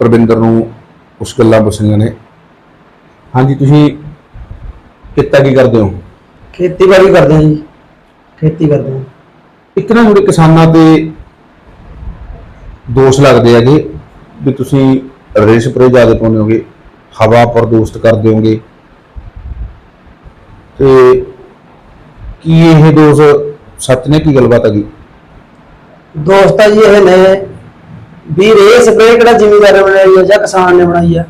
ਪ੍ਰਵਿੰਦਰ ਨੂੰ ਕੁਝ ਗੱਲਾਂ ਪੁੱਛਣੀਆਂ ਨੇ। ਹਾਂਜੀ ਤੁਸੀਂ ਕਿੱਤਾ ਕੀ ਕਰਦੇ ਹੋ? ਖੇਤੀਬਾੜੀ ਕਰਦੇ ਹਾਂ ਜੀ। ਖੇਤੀ ਕਰਦੇ ਹਾਂ। ਇੱਕ ਨਾ ਜਿਹੜੇ ਕਿਸਾਨਾਂ ਤੇ ਦੋਸ਼ ਲੱਗਦੇ ਹੈਗੇ ਵੀ ਤੁਸੀਂ ਰੇਹ ਸਪਰੇ ਜ਼ਿਆਦਾ ਪਾਉਂਦੇ ਹੋਗੇ ਹਵਾ ਪ੍ਰਦੂਸ਼ਿਤ ਕਰਦੇ ਹੋਗੇ। ਤੇ ਕੀ ਇਹ ਦੋਸ਼ ਸੱਚ ਨੇ ਕੀ ਗੱਲਬਾਤ ਹੈਗੀ? ਦੋਸਤਾ ਜੀ ਇਹ ਨੇ ਵੀ ਰੇ ਸਪਰੇ ਕਿਹੜਾ ਜ਼ਿਮੀਦਾਰ ਨੇ ਬਣਾਈ ਹੈ ਜਾਂ ਕਿਸਾਨ ਨੇ ਬਣਾਈ ਹੈ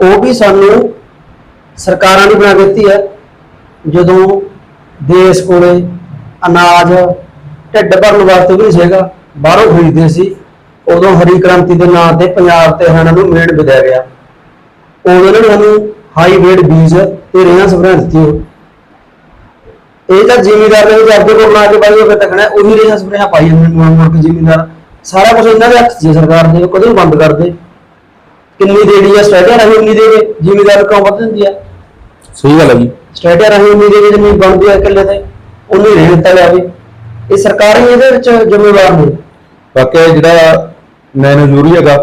ਉਹ ਵੀ ਸਾਨੂੰ ਸਰਕਾਰਾਂ ਨੇ ਬਣਾ ਦਿੱਤੀ ਹੈ ਜਦੋਂ ਦੇਸ਼ ਕੋਲੇ ਅਨਾਜ ਢਿੱਡ ਭਰਨ ਵਾਸਤੇ ਵੀ ਸੀਗਾ, ਬਾਹਰੋਂ ਖਰੀਦਦੇ ਸੀ, ਉਦੋਂ ਹਰੀ ਕ੍ਰਾਂਤੀ ਦੇ ਨਾਂ ਤੇ ਪੰਜਾਬ ਤੇ ਹਰਿਆਣਾ ਨੂੰ ਮੇੜ ਵਿਦਿਆ ਗਿਆ। ਉਦੋਂ ਇਹਨਾਂ ਨੇ ਸਾਨੂੰ ਹਾਈਬ੍ਰਿਡ ਬੀਜ ਤੇ ਰੇਹਾਂ ਸਪਰੇਆਂ ਦਿੱਤੀਆਂ। ਇਹ ਤਾਂ ਜ਼ਿਮੀਦਾਰ ਨੇ ਜੇ ਆਪਦੇ ਕੋਲ ਬਣਾ ਕੇ ਪਾਈ ਫਿਰ ਤੱਕਣਾ ਉਹੀ ਰੇਹਾਂ ਸਪਰੇਆਂ ਪਾਈ ਜਾਂਦੇ ਨੇ ਮੁੜ ਮੁੜ ਕੇ ਜ਼ਿਮੀਦਾਰ। ਸਾਰਾ ਕੁਝ ਇਹਨਾਂ ਦੇ ਹੱਥ 'ਚ ਹੈ ਸਰਕਾਰ ਦੇ ਉਹ ਕਦੇ ਬੰਦ ਕਰਦੇ? ਕਿੰਨੀ ਦੇੜੀ ਆ ਸਟੇਟਿਆ ਰਹੀ ਉਨੀ ਦੇ ਜ਼ਿਮੀਦਾਰ ਕਿਉਂ ਵੱਧ ਦਿੰਦੀ ਆ? ਸਹੀ ਗੱਲ ਹੈ ਜੀ। ਸਟੇਟਿਆ ਰਹੀ ਉਨੀ ਦੇ ਜਿੰਨੀ ਬਣਦੀ ਆ ਇਕੱਲੇ ਤੇ ਉਨੀ ਰਹਿ ਦਿੱਤਾ ਜਾਵੇ। ਇਹ ਸਰਕਾਰ ਹੀ ਇਹਦੇ ਵਿੱਚ ਜ਼ਿੰਮੇਵਾਰ ਨੇ ਬਾਕੀ ਇਹ ਜਿਹੜਾ ਨੈਨੋ ਯੂਰੀਆ ਹੈਗਾ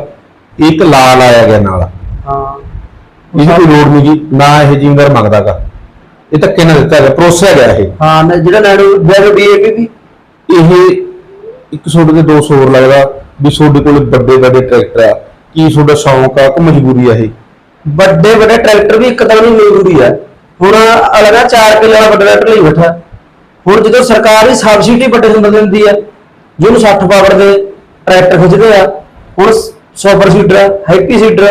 ਇੱਕ ਲਾਲ ਆਇਆ ਗਿਆ ਨਾਲ। ਹਾਂ। ਇਹਦੀ ਕੋਈ ਲੋੜ ਨਹੀਂ ਜੀ ਨਾ ਇਹ ਜ਼ਿਮੀਂਦਾਰ ਮੰਗਦਾਗਾ ਇਹ ਧੱਕੇ ਨਾਲ ਦਿੱਤਾ ਗਿਆ ਪਰੋਸਿਆ ਗਿਆ ਇਹ। ਹਾਂ ਜਿਹੜਾ ਨਾੜੂ ਜਿਹੜਾ ਡੀਏਪੀ ਵੀ ਇਹ ਇੱਕ ਤੁਹਾਡੇ ਦੇ 200 ਹੋਰ ਲੱਗਦਾ ਵੀ ਤੁਹਾਡੇ ਕੋਲ ਵੱਡੇ ਵੱਡੇ ਟਰੈਕਟਰ ਆ। ਕੀ ਤੁਹਾਡਾ ਸ਼ੌਂਕ ਆ ਕਿ ਮਜਬੂਰੀ ਆ ਇਹ? ਵੱਡੇ ਵੱਡੇ ਟਰੈਕਟਰ ਵੀ ਇੱਕ ਤਰ੍ਹਾਂ ਮਜਬੂਰੀ ਹੈ ਹੁਣ ਅਲਗਾ 4 ਕਿੱਲੇ ਵਾਲਾ ਵੱਡਾ ਟਰੈਕਟਰ ਲਈ ਬੈਠਾ। ਹੁਣ ਜਦੋਂ ਸਰਕਾਰ ਹੀ ਸਬਸਿਡੀ ਵੱਡੇ ਸਿੰਬਲ ਦਿੰਦੀ ਹੈ ਜਿਹਨੂੰ 60 ਪਾਵਰ ਦੇ ਟਰੈਕਟਰ ਖਿੱਚਦੇ ਆ, ਹੁਣ ਸੁਪਰ ਸੀਡਰ, ਹੈਪੀ ਸੀਡਰ,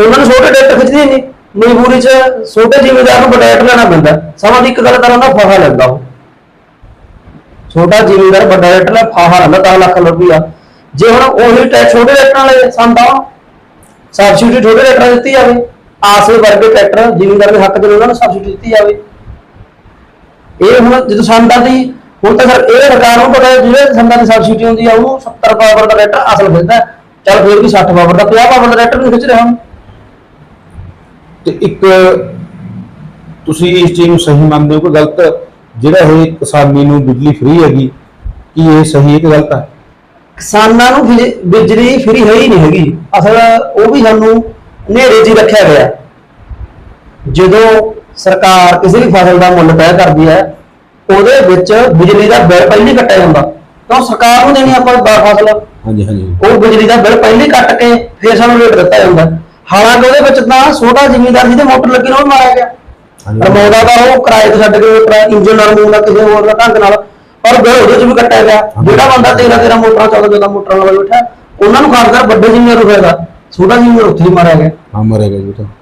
ਉਹਨਾਂ ਨੂੰ ਛੋਟੇ ਟਰੈਕਟਰ ਖਿੱਚਦੇ ਨਹੀਂ। ਮਜਬੂਰੀ 'ਚ ਛੋਟੇ ਜ਼ਿਮੀਦਾਰ ਨੂੰ ਵੱਡਾ ਟਰੈਕਟਰ ਲੈਣਾ ਪੈਂਦਾ। ਸਮਾਂ ਦੀ ਇੱਕ ਗੱਲ ਤਾਂ ਉਹਦਾ ਫਾਹਾ ਲੈਂਦਾ ਉਹ। ਛੋਟਾ ਜ਼ਿਮੀਦਾਰ ਵੱਡਾ ਟਰੈਕਟਰ ਲੈ ਫਾਹਾ ਲੈਂਦਾ 10 ਲੱਖ ਰੁਪਈਆ। ਜੇ ਹੁਣ ਉਹੀ ਟਰੈਕਟਰ ਛੋਟੇ ਟਰੈਕਟਰਾਂ ਵਾਲੇ ਸੰਤਾਂ ਸਬਸਿਡੀ ਛੋਟੇ ਟਰੈਕਟਰਾਂ ਦਿੱਤੀ ਜਾਵੇ, ਆਸੇ ਵਰਗੇ ਟਰੈਕਟਰ, ਜ਼ਿਮੀਂਦਾਰ ਦੇ ਹੱਕ ਦੇ ਉਹਨਾਂ ਨੂੰ ਸਬਸਿਡੀ ਦਿੱਤੀ ਜਾਵੇ। ਇਹ ਹੁਣ ਜਦੋਂ ਸੰਦਾਂ ਦੀ, ਹੁਣ ਤਾਂ ਸਰ ਇਹ ਸਰਕਾਰ ਨੂੰ ਪਤਾ ਜਿਹੜੇ ਸੰਦਾਂ ਦੀ ਸਬਸਿਡੀ ਹੁੰਦੀ ਆ, ਉਹਨੂੰ 70 ਪਾਵਰ ਦਾ ਟਰੈਕਟਰ ਅਸਲ ਖਿੱਚਦਾ ਚੱਲ ਫਿਰ ਵੀ 60 ਪਾਵਰ ਦਾ 50 ਪਾਵਰ ਦਾ ਟਰੈਕਟਰ ਨਹੀਂ ਖਿੱਚ ਰਿਹਾ ਹੁਣ। ਤੇ ਇੱਕ ਤੁਸੀਂ ਇਸ ਚੀਜ਼ ਨੂੰ ਸਹੀ ਮੰਨਦੇ ਹੋ ਕਿ ਗਲਤ? ਜਿਹੜਾ ਇਹ ਕਿਸਾਨੀ ਨੂੰ ਬਿਜਲੀ ਫ੍ਰੀ ਹੈਗੀ ਕੀ ਇਹ ਸਹੀ ਹੈ ਕਿ ਗਲਤ ਹੈ? ਕਿਸਾਨਾਂ ਨੂੰ ਬਿਜ- ਬਿਜਲੀ ਫ੍ਰੀ ਹੈ ਹੀ ਨਹੀਂ ਹੈਗੀ। ਅਸਲ ਉਹ ਵੀ ਸਾਨੂੰ ਹਨੇਰੇ 'ਚ ਹੀ ਰੱਖਿਆ ਗਿਆ। ਜਦੋਂ ਸਰਕਾਰ ਕਿਸੇ ਵੀ ਫਸਲ ਦਾ ਮੁੱਲ ਤੈਅ ਕਰਦੀ ਹੈ ਉਹਦੇ ਵਿੱਚ ਬਿਜਲੀ ਦਾ ਬਿੱਲ ਪਹਿਲਾਂ ਹੀ ਕੱਟਿਆ ਜਾਂਦਾ। ਕਿਉਂ ਸਰਕਾਰ ਨੂੰ ਦੇਣੀ ਆਪਾਂ ਬ- ਫਸਲ। ਹਾਂਜੀ ਹਾਂਜੀ। ਉਹ ਬਿਜਲੀ ਦਾ ਬਿੱਲ ਪਹਿਲਾਂ ਕੱਟ ਕੇ ਫਿਰ ਸਾਨੂੰ ਰੇਟ ਦਿੱਤਾ ਜਾਂਦਾ। ਹਾਲਾਂਕਿ ਉਹਦੇ ਵਿੱਚ ਤਾਂ ਛੋਟਾ ਜ਼ਿਮੀਂਦਾਰ ਜਿਹਦੇ ਮੋਟਰ ਲੱਗੀ ਨਾ ਉਹ ਮਾਰਿਆ ਗਿਆ। ਰਮਾਉਂਦਾ ਤਾਂ ਉਹ ਕਿਰਾਏ ਤੇ ਛੱਡ ਕੇ ਇੰਜਨ ਨਾਲ ਮੂੰਹ ਨਾਲ ਕਿਸੇ ਹੋਰ ਦਾ ਢੰਗ ਨਾਲ ਪਰ ਬਿੱਲ ਉਹਦੇ ਚ ਵੀ ਕੱਟਿਆ ਗਿਆ। ਜਿਹੜਾ ਬੰਦਾ 13 13 ਮੋਟਰਾਂ ਚੱਲਦਾ ਜਿਹੜਾ ਮੋਟਰਾਂ ਨਾਲ ਬੈਠਾ ਉਹਨਾਂ ਨੂੰ ਖਾਸ ਕਰ ਵੱਡੇ ਜ਼ਿਮੀਂਦਾਰ ਨੂੰ ਫਾਇਦਾ। ਛੋਟਾ ਜ਼ਿਮੀਂਦਾਰ ਉੱਥੇ ਹੀ ਮਾਰਿਆ ਗਿਆ। ਹਾਂ ਮਰੇਗਾ ਜੀ ਉਹ ਤਾਂ।